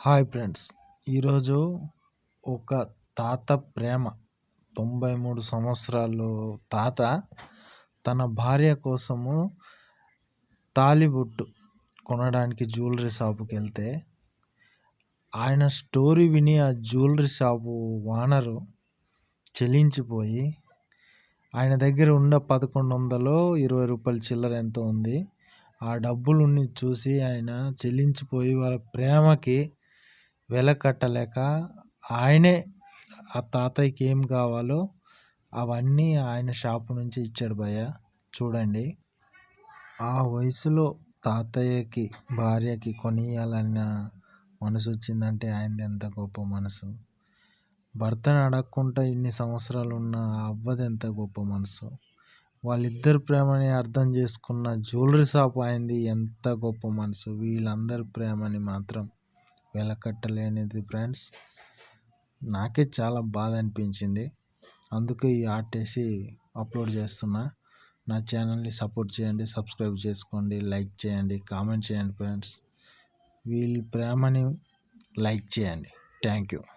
Hi friends. ఈరోజు ఒక తాత ప్రేమ. తొంభై మూడు సంవత్సరాలు తాత తన భార్య కోసము తాలిబుట్టు కొనడానికి జ్యువెలరీ షాపుకి వెళ్తే ఆయన స్టోరీ విని ఆ జ్యువెలరీ షాపు ఓనరు చెల్లించిపోయి ఆయన దగ్గర ఉన్న పదకొండు వందలు ఇరవై రూపాయల చిల్లర ఎంత ఉంది. ఆ డబ్బులుని చూసి ఆయన చెల్లించిపోయి వాళ్ళ ప్రేమకి వెల కట్టలేక ఆయనే ఆ తాతయ్యకి ఏం కావాలో అవన్నీ ఆయన షాపు నుంచి ఇచ్చాడు భయ్య. చూడండి. ఆ వయసులో తాతయ్యకి భార్యకి కొనియాలన్న మనసు వచ్చిందంటే ఆయనది ఎంత గొప్ప మనసు. భర్తను అడగకుండా ఇన్ని సంవత్సరాలు ఉన్న అవ్వది ఎంత గొప్ప మనసు. వాళ్ళిద్దరి ప్రేమని అర్థం చేసుకున్న జ్యువెలరీ షాప్ అయింది ఎంత గొప్ప మనసు. వీళ్ళందరి ప్రేమని మాత్రం వెలకట్టలేనిది ఫ్రెండ్స్. నాకే చాలా బాధ అనిపించింది. అందుకే ఈ ఆర్ట్ వేసి అప్లోడ్ చేస్తున్నా. నా ఛానల్ని సపోర్ట్ చేయండి సబ్స్క్రైబ్ చేసుకోండి లైక్ చేయండి కామెంట్ చేయండి ఫ్రెండ్స్. వీళ్ళ ప్రేమని లైక్ చేయండి. Thank you.